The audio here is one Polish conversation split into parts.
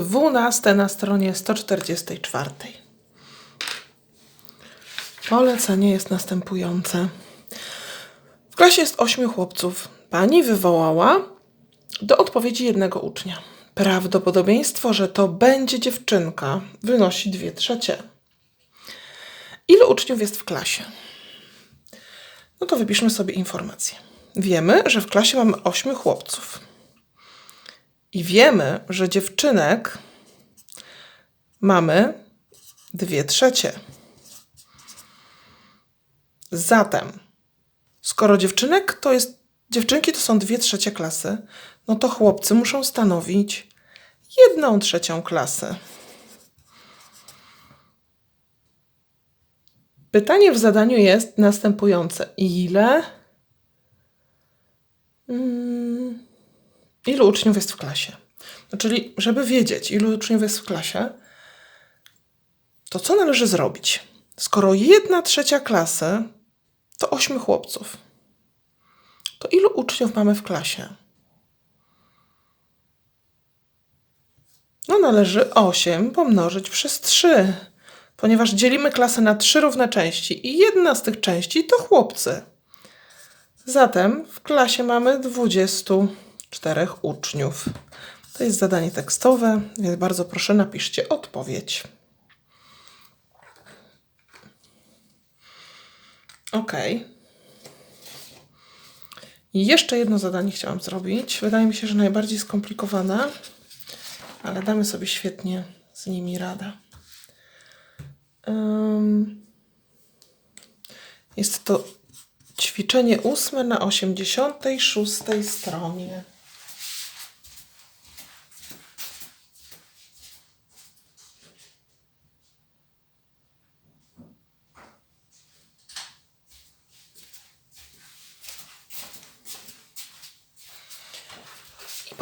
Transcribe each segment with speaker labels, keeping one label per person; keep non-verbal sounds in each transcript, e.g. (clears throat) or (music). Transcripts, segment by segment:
Speaker 1: 12 na stronie 144. Polecenie jest następujące. W klasie jest ośmiu chłopców. Pani wywołała do odpowiedzi jednego ucznia. Prawdopodobieństwo, że to będzie dziewczynka, wynosi dwie trzecie. Ilu uczniów jest w klasie? No to wypiszmy sobie informację. Wiemy, że w klasie mamy ośmiu chłopców. I wiemy, że dziewczynek mamy dwie trzecie. Zatem, skoro dziewczynek to jest, dziewczynki to są dwie trzecie klasy, no to chłopcy muszą stanowić jedną trzecią klasy. Pytanie w zadaniu jest następujące. Ile? Mm, ilu uczniów jest w klasie? No, czyli, żeby wiedzieć, ilu uczniów jest w klasie, to co należy zrobić? Skoro jedna trzecia klasy to ośmiu chłopców, to ilu uczniów mamy w klasie? No należy 8 pomnożyć przez 3, ponieważ dzielimy klasę na trzy równe części i jedna z tych części to chłopcy. Zatem w klasie mamy 24 uczniów. To jest zadanie tekstowe, więc bardzo proszę napiszcie odpowiedź. Ok. Jeszcze jedno zadanie chciałam zrobić. Wydaje mi się, że najbardziej skomplikowane, ale damy sobie świetnie z nimi radę. Ym, Jest to ćwiczenie ósme na 86 stronie.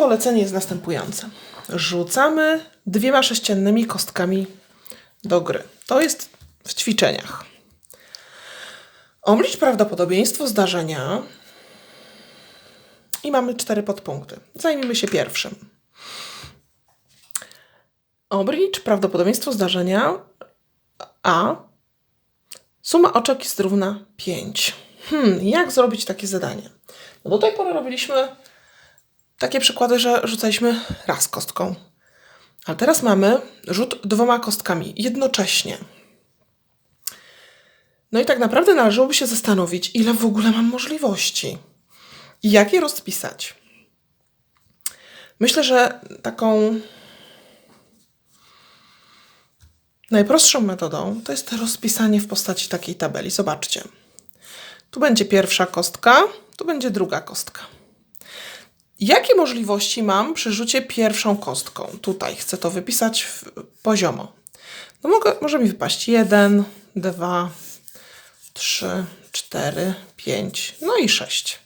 Speaker 1: Polecenie jest następujące. Rzucamy dwiema sześciennymi kostkami do gry. To jest w ćwiczeniach. Oblicz prawdopodobieństwo zdarzenia i mamy cztery podpunkty. Zajmijmy się pierwszym. Oblicz prawdopodobieństwo zdarzenia A. Suma oczek jest równa 5. Hmm, jak zrobić takie zadanie? No do tej pory robiliśmy takie przykłady, że rzucaliśmy raz kostką. Ale teraz mamy rzut dwoma kostkami jednocześnie. No i tak naprawdę należałoby się zastanowić, ile w ogóle mam możliwości i jak je rozpisać. Myślę, że taką najprostszą metodą to jest rozpisanie w postaci takiej tabeli. Zobaczcie. Tu będzie pierwsza kostka, tu będzie druga kostka. Jakie możliwości mam przy rzucie pierwszą kostką? Tutaj chcę to wypisać poziomo. No mogę, może mi wypaść 1, 2, 3, 4, 5, no i 6.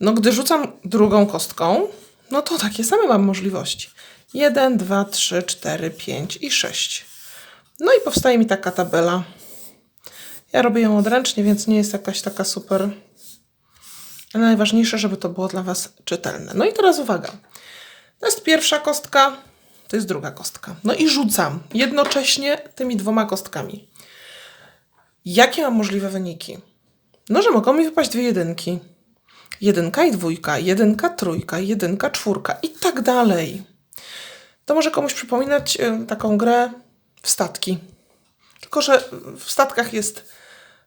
Speaker 1: No gdy rzucam drugą kostką, no to takie same mam możliwości. 1, 2, 3, 4, 5 i 6. No i powstaje mi taka tabela. Ja robię ją odręcznie, więc nie jest jakaś taka super ale najważniejsze, żeby to było dla Was czytelne. No i teraz uwaga. To jest pierwsza kostka, to jest druga kostka. No i rzucam jednocześnie tymi dwoma kostkami. Jakie mam możliwe wyniki? No, że mogą mi wypaść dwie jedynki. Jedynka i dwójka, jedynka, trójka, jedynka, czwórka i tak dalej. To może komuś przypominać taką grę w statki. Tylko, że w statkach jest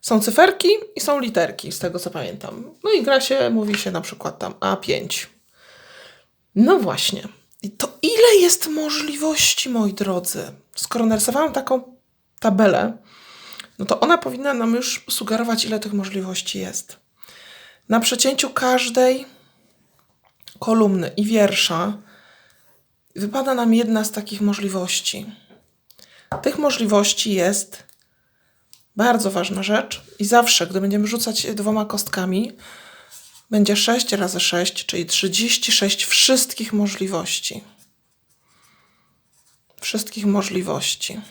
Speaker 1: są cyferki i są literki, z tego co pamiętam. No i gra się, mówi się na przykład tam A5. No właśnie. I to ile jest możliwości, moi drodzy? Skoro narysowałam taką tabelę, no to ona powinna nam już sugerować, ile tych możliwości jest. Na przecięciu każdej kolumny i wiersza wypada nam jedna z takich możliwości. Tych możliwości jest bardzo ważna rzecz. I zawsze, gdy będziemy rzucać dwoma kostkami, będzie 6 razy 6, czyli 36 wszystkich możliwości. Wszystkich możliwości.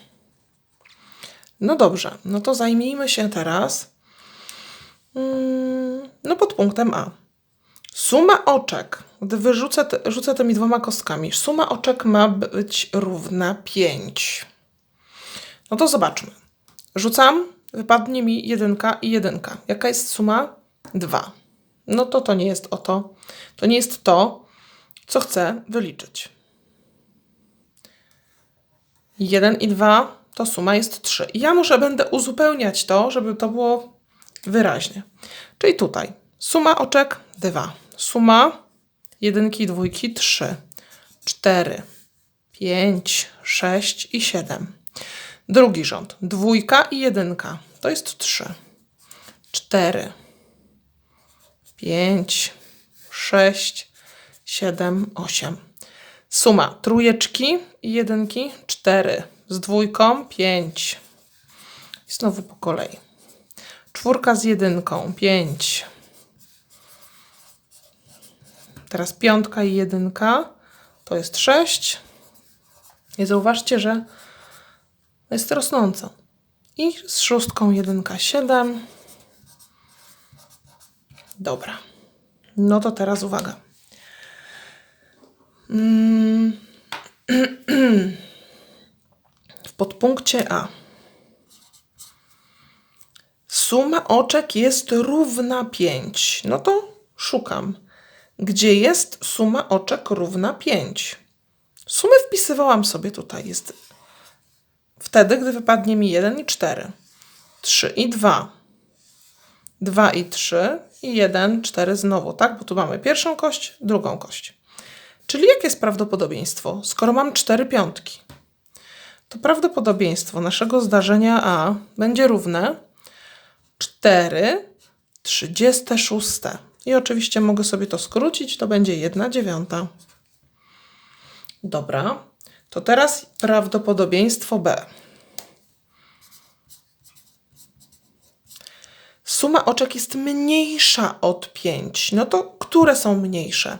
Speaker 1: No dobrze, no to zajmijmy się teraz mm, no pod punktem A. Suma oczek, gdy wyrzucę rzucę tymi dwoma kostkami, suma oczek ma być równa 5. No to zobaczmy. Rzucam, wypadnie mi jedynka i jedynka. Jaka jest suma? 2. No to to nie jest o to. To nie jest to, co chcę wyliczyć. 1 i 2 to suma jest 3. I ja muszę będę uzupełniać to, żeby to było wyraźnie. Czyli tutaj suma oczek 2. Suma jedynki i dwójki 3, 4, 5, 6 i 7. Drugi rząd. Dwójka i jedynka. To jest 3, 4, 5, 6, 7, 8. Suma trójeczki i jedynki 4. Z dwójką 5. I znowu po kolei. Czwórka z jedynką 5. Teraz piątka i jedynka to jest 6. I zauważcie, że jest rosnąca. I z szóstką jedynka 7. Dobra. No to teraz uwaga. Mm. (clears throat) W podpunkcie A. Suma oczek jest równa 5. No to szukam. Gdzie jest suma oczek równa 5? Sumę wpisywałam sobie tutaj. Jest wtedy, gdy wypadnie mi 1 i 4. 3 i 2. 2 i 3 i 1, 4 znowu, tak? Bo tu mamy pierwszą kość, drugą kość. Czyli jakie jest prawdopodobieństwo? Skoro mam 4 piątki, to prawdopodobieństwo naszego zdarzenia A będzie równe 4 36. I oczywiście mogę sobie to skrócić, to będzie 1 dziewiąta. Dobra, to teraz prawdopodobieństwo B. Suma oczek jest mniejsza od 5. No to które są mniejsze?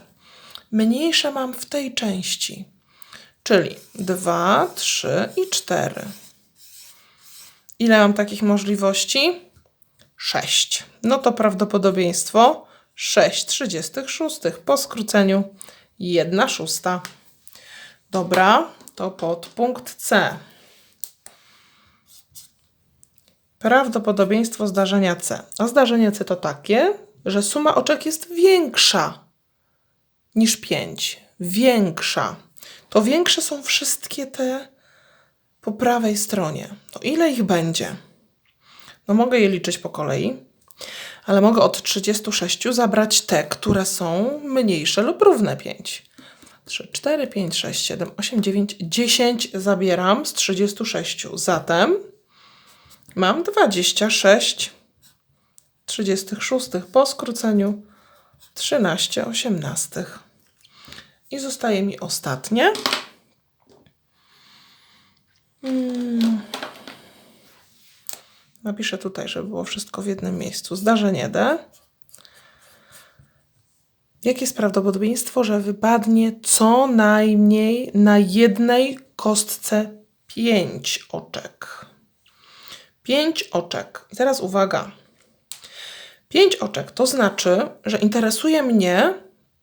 Speaker 1: Mniejsze mam w tej części, czyli 2, 3 i 4. Ile mam takich możliwości? 6. No to prawdopodobieństwo 6 36 po skróceniu 1 szósta. Dobra, to podpunkt C. Prawdopodobieństwo zdarzenia C. A zdarzenie C to takie, że suma oczek jest większa niż 5. Większa. To większe są wszystkie te po prawej stronie. To ile ich będzie? No mogę je liczyć po kolei, ale mogę od 36 zabrać te, które są mniejsze lub równe 5. 3, 4, 5, 6, 7, 8, 9, 10 zabieram z 36. Zatem mam 26 36 po skróceniu 13 osiemnastych. I zostaje mi ostatnie. Hmm. Napiszę tutaj, żeby było wszystko w jednym miejscu. Zdarzenie D. Jakie jest prawdopodobieństwo, że wypadnie co najmniej na jednej kostce 5 oczek? 5 oczek. I teraz uwaga. 5 oczek to znaczy, że interesuje mnie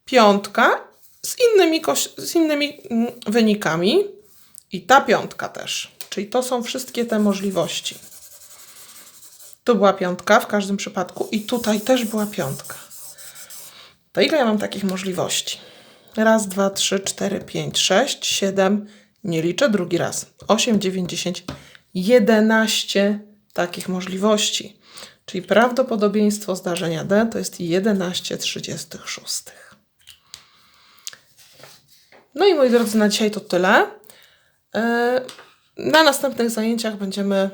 Speaker 1: piątka z innymi, z innymi mm, wynikami i ta piątka też. Czyli to są wszystkie te możliwości. Tu była piątka w każdym przypadku i tutaj też była piątka. To ile ja mam takich możliwości? Raz, dwa, trzy, cztery, pięć, sześć, siedem. Nie liczę drugi raz. Osiem, dziewięć, dziesięć, jedenaście takich możliwości. Czyli prawdopodobieństwo zdarzenia D to jest 11 36. No i moi drodzy, na dzisiaj to tyle. E, na następnych zajęciach będziemy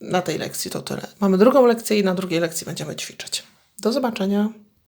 Speaker 1: na tej lekcji to tyle. Mamy drugą lekcję i na drugiej lekcji będziemy ćwiczyć. Do zobaczenia.